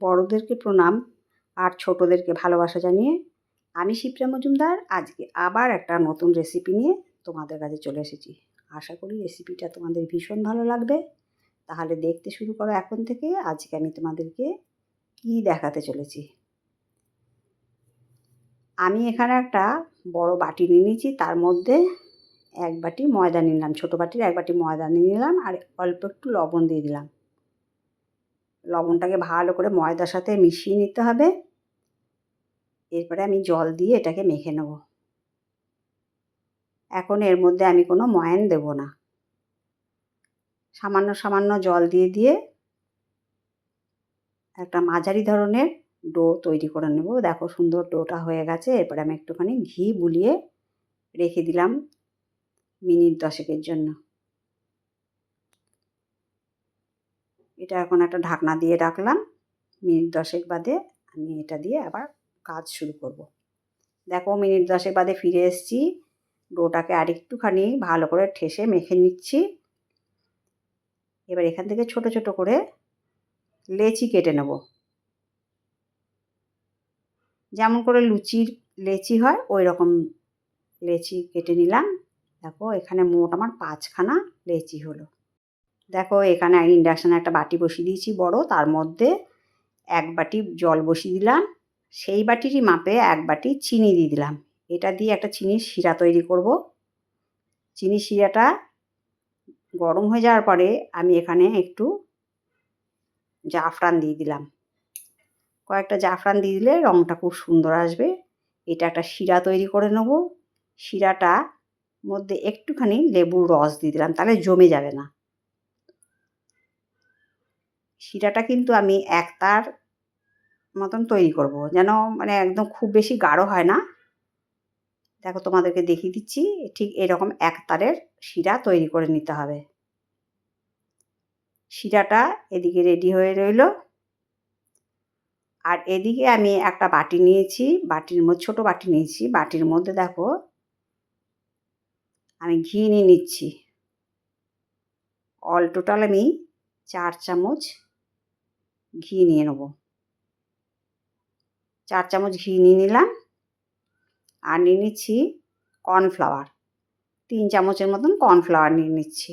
বড়োদেরকে প্রণাম আর ছোটোদেরকে ভালোবাসা জানিয়ে আমি শিপ্রা মজুমদার। আজকে আবার একটা নতুন রেসিপি নিয়ে তোমাদের কাছে চলে এসেছি। আশা করি রেসিপিটা তোমাদের ভীষণ ভালো লাগবে। তাহলে দেখতে শুরু করো এখন থেকে। আজকে আমি তোমাদেরকে কী দেখাতে চলেছি? আমি এখানে একটা বড় বাটি নিয়ে নিয়েছি। তার মধ্যে এক বাটি ময়দা নিলাম। ছোটো বাটির এক বাটি ময়দা নিয়ে নিলাম আর অল্প একটু লবণ দিয়ে দিলাম। লবণটাকে ভালো করে ময়দার সাথে মিশিয়ে নিতে হবে। এরপরে আমি জল দিয়ে এটাকে মেখে নেব। এখন এর মধ্যে আমি কোনো ময়ান দেব না। সামান্য সামান্য জল দিয়ে দিয়ে একটা মাঝারি ধরনের ডো তৈরি করে নেব। দেখো সুন্দর ডোটা হয়ে গেছে। এরপরে আমি একটুখানি ঘি বুলিয়ে রেখে দিলাম মিনিট দশেকের জন্য। এটা এখন একটা ঢাকনা দিয়ে রাখলাম। মিনিট দশেক বাদে আমি এটা দিয়ে আবার কাজ শুরু করব। দেখো মিনিট দশেক বাদে ফিরে এসেছি। ডোটাকে আরেকটুখানি ভালো করে ঠেসে মেখে নিচ্ছি। এবার এখান থেকে ছোট ছোট করে লেচি কেটে নেব। যেমন করে লুচির লেচি হয় ওই রকম লেচি কেটে নিলাম। দেখো এখানে মোট আমার পাঁচখানা লেচি হলো। দেখো এখানে ইন্ডাকশানে একটা বাটি বসিয়ে দিয়েছি বড়, তার মধ্যে এক বাটি জল বসিয়ে দিলাম। সেই বাটিরই মাপে এক বাটি চিনি দিয়ে দিলাম। এটা দিয়ে একটা চিনির শিরা তৈরি করব। চিনির শিরাটা গরম হয়ে যাওয়ার পরে আমি এখানে একটু জাফরান দিয়ে দিলাম। কয়েকটা জাফরান দিয়ে দিলে রঙটা খুব সুন্দর আসবে। এটা একটা শিরা তৈরি করে নেব। শিরাটা মধ্যে একটুখানি লেবুর রস দিয়ে দিলাম, তাহলে জমে যাবে না। শিরাটা কিন্তু আমি একতার মতন তৈরি করব। যেন মানে একদম খুব বেশি গাঢ় হয় না। দেখো তোমাদেরকে দেখিয়ে দিচ্ছি, ঠিক এরকম একতারের শিরা তৈরি করে নিতে হবে। শিরাটা এদিকে রেডি হয়ে রইল। আর এদিকে আমি একটা বাটি নিয়েছি, বাটির মধ্যে, ছোটো বাটি নিয়েছি। বাটির মধ্যে দেখো, আমি ঘি নিয়ে নিচ্ছি। অল টোটাল আমি চার চামচ ঘি নিয়ে নেব। চার চামচ ঘি নিয়ে নিলাম আর নিয়ে নিচ্ছি কর্নফ্লাওয়ার। তিন চামচের মতন কর্নফ্লাওয়ার নিয়ে নিচ্ছি।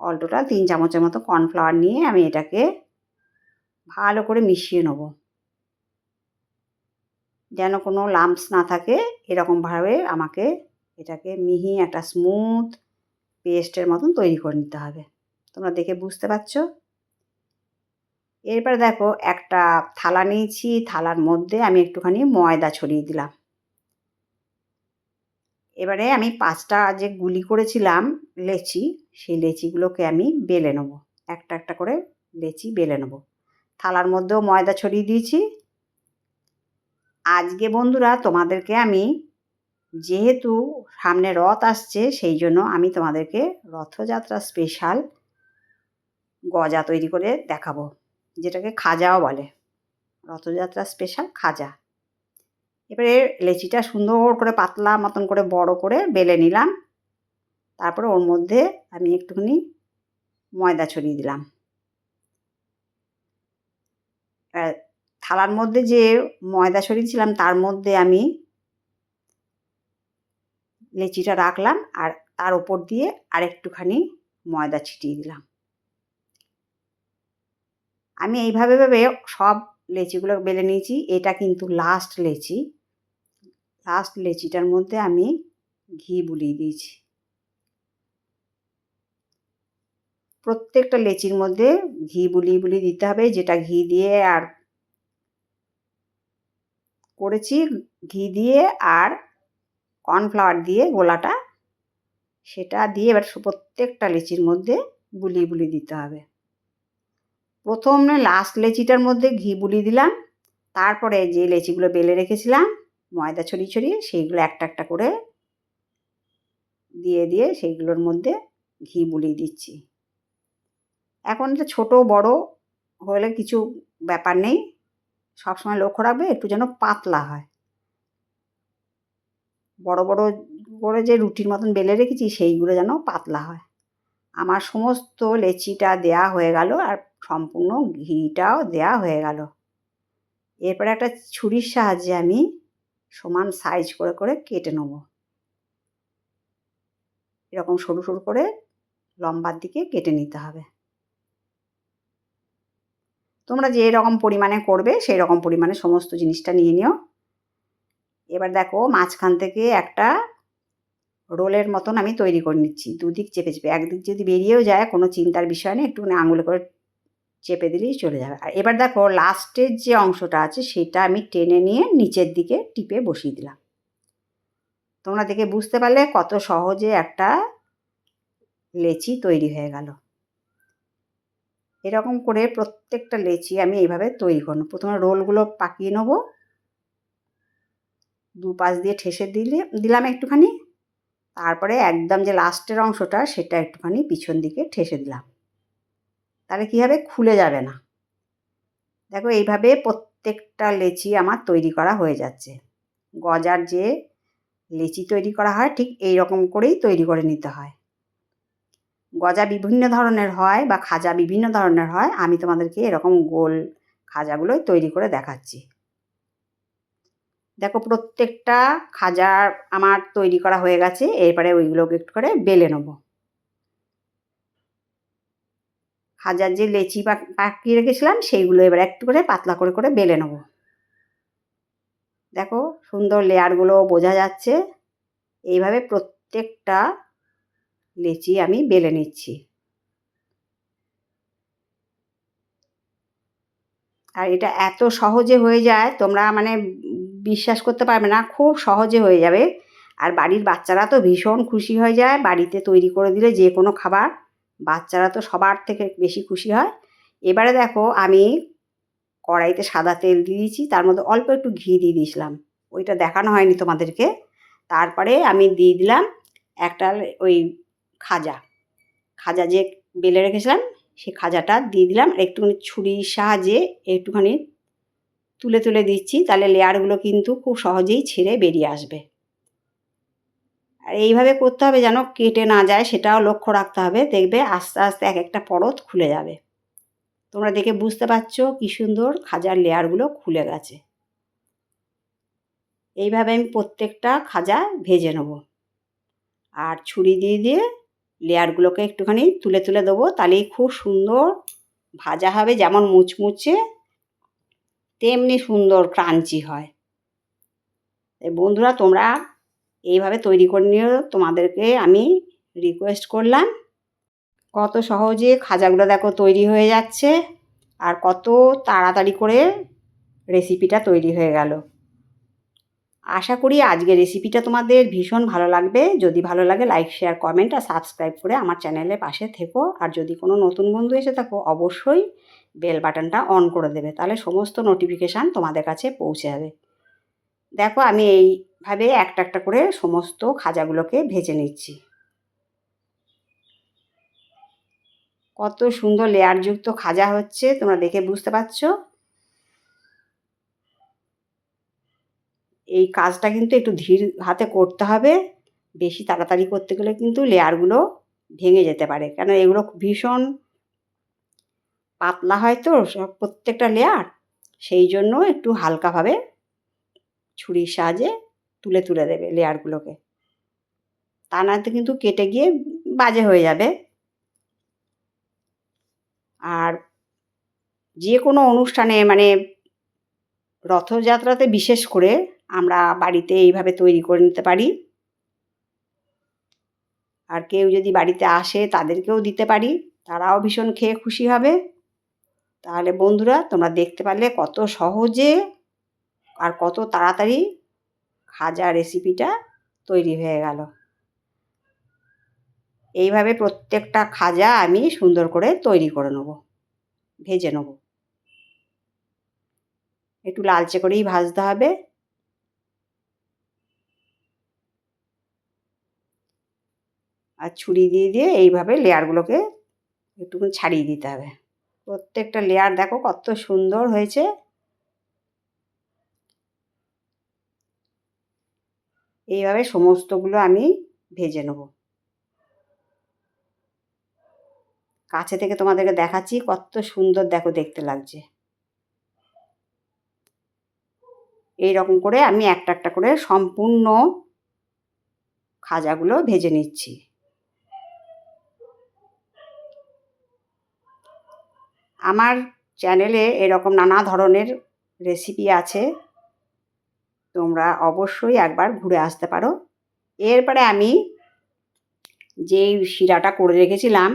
অল টোটাল তিন চামচের মতো কর্নফ্লাওয়ার নিয়ে আমি এটাকে ভালো করে মিশিয়ে নেব। যেন কোনো লাম্পস না থাকে, এরকমভাবে আমাকে এটাকে মিহি একটা স্মুথ পেস্টের মতন তৈরি করে নিতে হবে। তোমরা দেখে বুঝতে পারছ? এরপরে দেখো, একটা থালা নিয়েছি। থালার মধ্যে আমি একটুখানি ময়দা ছড়িয়ে দিলাম। এবারে আমি পাঁচটা যে গুলি করেছিলাম লেচি, সেই লেচিগুলোকে আমি বেলে নেব। একটা একটা করে লেচি বেলে নেব। থালার মধ্যেও ময়দা ছড়িয়ে দিয়েছি। আজকে বন্ধুরা তোমাদেরকে আমি যেহেতু সামনে রথ আসছে, সেই জন্য আমি তোমাদেরকে রথযাত্রা স্পেশাল গজা তৈরি করে দেখাবো, যেটাকে খাজাও বলে। রথযাত্রা স্পেশাল খাজা। এবারে লেচিটা সুন্দর করে পাতলা মতন করে বড় করে বেলে নিলাম। তারপরে ওর মধ্যে আমি একটুখানি ময়দা ছড়িয়ে দিলাম। থালার মধ্যে যে ময়দা ছড়িয়েছিলাম, তার মধ্যে আমি লেচিটা রাখলাম আর তার ওপর দিয়ে আরেকটুখানি ময়দা ছিটিয়ে দিলাম। আমি এইভাবে ভাবে সব লেচিগুলো বেলে নিয়েছি। এটা কিন্তু লাস্ট লেচি। লাস্ট লেচিটার মধ্যে আমি ঘি বুলিয়ে দিয়েছি। প্রত্যেকটা লেচির মধ্যে ঘি বুলিয়ে বুলিয়ে দিতে হবে, যেটা ঘি দিয়ে আর করেছি, ঘি দিয়ে আর কর্নফ্লাওয়ার দিয়ে গোলাটা, সেটা দিয়ে এবার প্রত্যেকটা লেচির মধ্যে বুলিয়ে বুলিয়ে দিতে হবে। প্রথমে লাস্ট লেচিটার মধ্যে ঘি বুলিয়ে দিলাম, তারপরে যে লেচিগুলো বেলে রেখেছিলাম, ময়দা ছড়িয়ে ছড়িয়ে সেইগুলো একটা একটা করে দিয়ে দিয়ে সেইগুলোর মধ্যে ঘি বুলিয়ে দিচ্ছি। এখন এটা ছোটো, বড় হলে কিছু ব্যাপার নেই, সবসময় লক্ষ্য রাখবে একটু যেন পাতলা হয়। বড় বড় করে যে রুটির মতন বেলে রেখেছি সেইগুলো যেন পাতলা হয়। আমার সমস্ত লেচিটা দেয়া হয়ে গেল আর সম্পূর্ণ ঘিটাও দেয়া হয়ে গেল। এরপরে একটা ছুরির সাহায্যে আমি সমান সাইজ করে করে কেটে নেব। এরকম সরু সরু করে লম্বার দিকে কেটে নিতে হবে। তোমরা যে রকম পরিমাণে করবে, সেই রকম পরিমাণে সমস্ত জিনিসটা নিয়ে নিও। এবার দেখো মাঝখান থেকে একটা রোলের মতন আমি তৈরি করে নিচ্ছি। দুদিক চেপে চেপে। একদিক যদি বেরিয়েও যায়, কোনো চিন্তার বিষয় নেই। একটুখানি আঙুলে করে চেপে দিলেই চলে যাবে। আর এবার দেখো, লাস্টের যে অংশটা আছে, সেটা আমি টেনে নিয়ে নিচের দিকে টিপে বসিয়ে দিলাম। তোমরা দেখে বুঝতে পারলে কত সহজে একটা লেচি তৈরি হয়ে গেল। এরকম করে প্রত্যেকটা লেচি আমি এইভাবে তৈরি করব। প্রথমে রোলগুলো পাকিয়ে নেব। দু পাশ দিয়ে ঠেসে দিলে, দিলাম একটুখানি। তারপরে একদম যে লাস্টের অংশটা, সেটা একটুখানি পিছন দিকে ঠেসে দিলাম। তাহলে কী হবে খুলে যাবে না? দেখো, এইভাবে প্রত্যেকটা লেচি আমার তৈরি করা হয়ে যাচ্ছে। গজার যে লেচি তৈরি করা হয়, ঠিক এই রকম করেই তৈরি করে নিতে হয়। গজা বিভিন্ন ধরনের হয় বা খাজা বিভিন্ন ধরনের হয়, আমি তোমাদেরকে এরকম গোল খাজাগুলোই তৈরি করে দেখাচ্ছি। দেখো, প্রত্যেকটা খাজার আমার তৈরি করা হয়ে গেছে, এরপরে ওইগুলোকে একটু করে বেলে নেব। খাজার যে লেচি পাকিয়ে রেখেছিলাম, সেইগুলো এবার একটু করে পাতলা করে করে বেলে নেব। দেখো সুন্দর লেয়ারগুলো বোঝা যাচ্ছে। এইভাবে প্রত্যেকটা লেচি আমি বেলে নিচ্ছি। আর এটা এত সহজে হয়ে যায়, তোমরা মানে বিশ্বাস করতে পারবে না, খুব সহজে হয়ে যাবে। আর বাড়ির বাচ্চারা তো ভীষণ খুশি হয়ে যায়, বাড়িতে তৈরি করে দিলে যে কোনো খাবার বাচ্চারা তো সবার থেকে বেশি খুশি হয়। এবারে দেখো আমি কড়াইতে সাদা তেল দিয়ে দিয়েছি, তার মধ্যে অল্প একটু ঘি দিয়ে দিয়েছিলাম। ওইটা দেখানো হয়নি তোমাদেরকে। তারপরে আমি দিয়ে দিলাম একটা ওই খাজা। খাজা যে বেলে রেখেছিলাম, সেই খাজাটা দিয়ে দিলাম। একটুখানি ছুরির সাহায্যে একটুখানি তুলে তুলে দিচ্ছি, তাহলে লেয়ারগুলো কিন্তু খুব সহজেই ছেড়ে বেরিয়ে আসবে। আর এইভাবে করতে হবে যেন কেটে না যায়, সেটাও লক্ষ্য রাখতে হবে। দেখবে আস্তে আস্তে এক একটা পরত খুলে যাবে। তোমরা দেখে বুঝতে পারছ কী সুন্দর খাজার লেয়ারগুলো খুলে গেছে। এইভাবে আমি প্রত্যেকটা খাজা ভেজে নেব। আর ছুরি দিয়ে দিয়ে লেয়ারগুলোকে একটুখানি তুলে তুলে দেবো, তাহলেই খুব সুন্দর ভাজা হবে, যেমন মুচমুচে তেমনি সুন্দর ক্রাঞ্চি হয়। বন্ধুরা, তোমরা এইভাবে তৈরি করে নিয়েও তোমাদেরকে আমি রিকোয়েস্ট করলাম। কত সহজে খাজাগুলো দেখো তৈরি হয়ে যাচ্ছে আর কত তাড়াতাড়ি করে রেসিপিটা তৈরি হয়ে গেল। আশা করি আজকের রেসিপিটা তোমাদের ভীষণ ভালো লাগবে। যদি ভালো লাগে লাইক শেয়ার কমেন্ট আর সাবস্ক্রাইব করে আমার চ্যানেলে পাশে থেকো। আর যদি কোনো নতুন বন্ধু এসে থাকো, অবশ্যই বেল বাটনটা অন করে দেবে। তাহলে সমস্ত নোটিফিকেশান তোমাদের কাছে পৌঁছে যাবে। দেখো আমি এইভাবে একটা একটা করে সমস্ত খাজাগুলোকে ভেজে নিচ্ছি। কত সুন্দর লেয়ারযুক্ত খাজা হচ্ছে, তোমরা দেখে বুঝতে পারছ? এই কাজটা কিন্তু একটু ধীর হাতে করতে হবে, বেশি তাড়াতাড়ি করতে গেলে কিন্তু লেয়ারগুলো ভেঙে যেতে পারে। কেন এগুলো ভীষণ পাতলা হয় তো, সব প্রত্যেকটা লেয়ার, সেই জন্য একটু হালকাভাবে ছুরির সাহায্যে তুলে তুলে দেবে লেয়ারগুলোকে তা নাতে কিন্তু কেটে গিয়ে বাজে হয়ে যাবে। আর যে কোনো অনুষ্ঠানে মানে রথযাত্রাতে বিশেষ করে আমরা বাড়িতে এইভাবে তৈরি করে নিতে পারি। আর কেউ যদি বাড়িতে আসে তাদেরকেও দিতে পারি, তারাও ভীষণ খেয়ে খুশি হবে। তাহলে বন্ধুরা, তোমরা দেখতে পারলে কত সহজে আর কত তাড়াতাড়ি খাজা রেসিপিটা তৈরি হয়ে গেল। এইভাবে প্রত্যেকটা খাজা আমি সুন্দর করে তৈরি করে নেব, ভেজে নেব। একটু লালচে করেই ভাজতে হবে। আর ছুরি দিয়ে দিয়ে এইভাবে লেয়ারগুলোকে একটুখানি ছাড়িয়ে দিতে হবে। প্রত্যেকটা লেয়ার দেখো কত সুন্দর হয়েছে। এইভাবে সমস্তগুলো আমি ভেজে নেব। কাছে থেকে তোমাদেরকে দেখাচ্ছি কত সুন্দর দেখো দেখতে লাগছে। এই রকম করে আমি একটা একটা করে সম্পূর্ণ খাজাগুলো ভেজে নিচ্ছি। আমার চ্যানেলে এরকম নানা ধরনের রেসিপি আছে। তোমরা অবশ্যই একবার ঘুরে আসতে পারো। এরপরে আমি যেই শিরাটা করে রেখেছিলাম,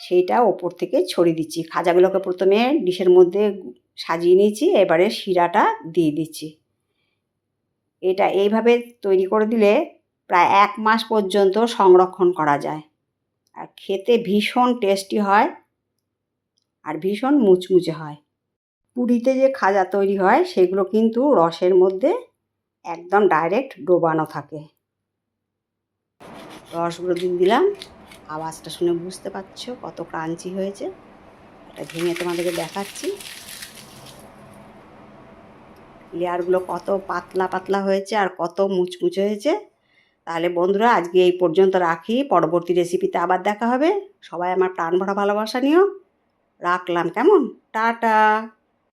সেইটা ওপর থেকে ছড়িয়ে দিচ্ছি। খাজাগুলোকে প্রথমে ডিশের মধ্যে সাজিয়ে নিয়েছি, এবারে শিরাটা দিয়ে দিচ্ছি। এটা এইভাবে তৈরি করে দিলে প্রায় এক মাস পর্যন্ত সংরক্ষণ করা যায়। আর খেতে ভীষণ টেস্টি হয় আর ভীষণ মুচমুচে হয়। পুরীতে যে খাজা তৈরি হয়, সেগুলো কিন্তু রসের মধ্যে একদম ডাইরেক্ট ডোবানো থাকে। রসগুলো দিয়ে দিলাম। আওয়াজটা শুনে বুঝতে পারছ কত ক্রাঞ্চি হয়েছে? এটা ভেঙে তোমাদেরকে দেখাচ্ছি। লেয়ারগুলো কত পাতলা পাতলা হয়েছে আর কত মুচমুচে হয়েছে। তাহলে বন্ধুরা, আজকে এই পর্যন্ত রাখি। পরবর্তী রেসিপিতে আবার দেখা হবে। সবাই আমার প্রাণ ভরা ভালোবাসা নিও। রাখলাম কেমন? টাটা!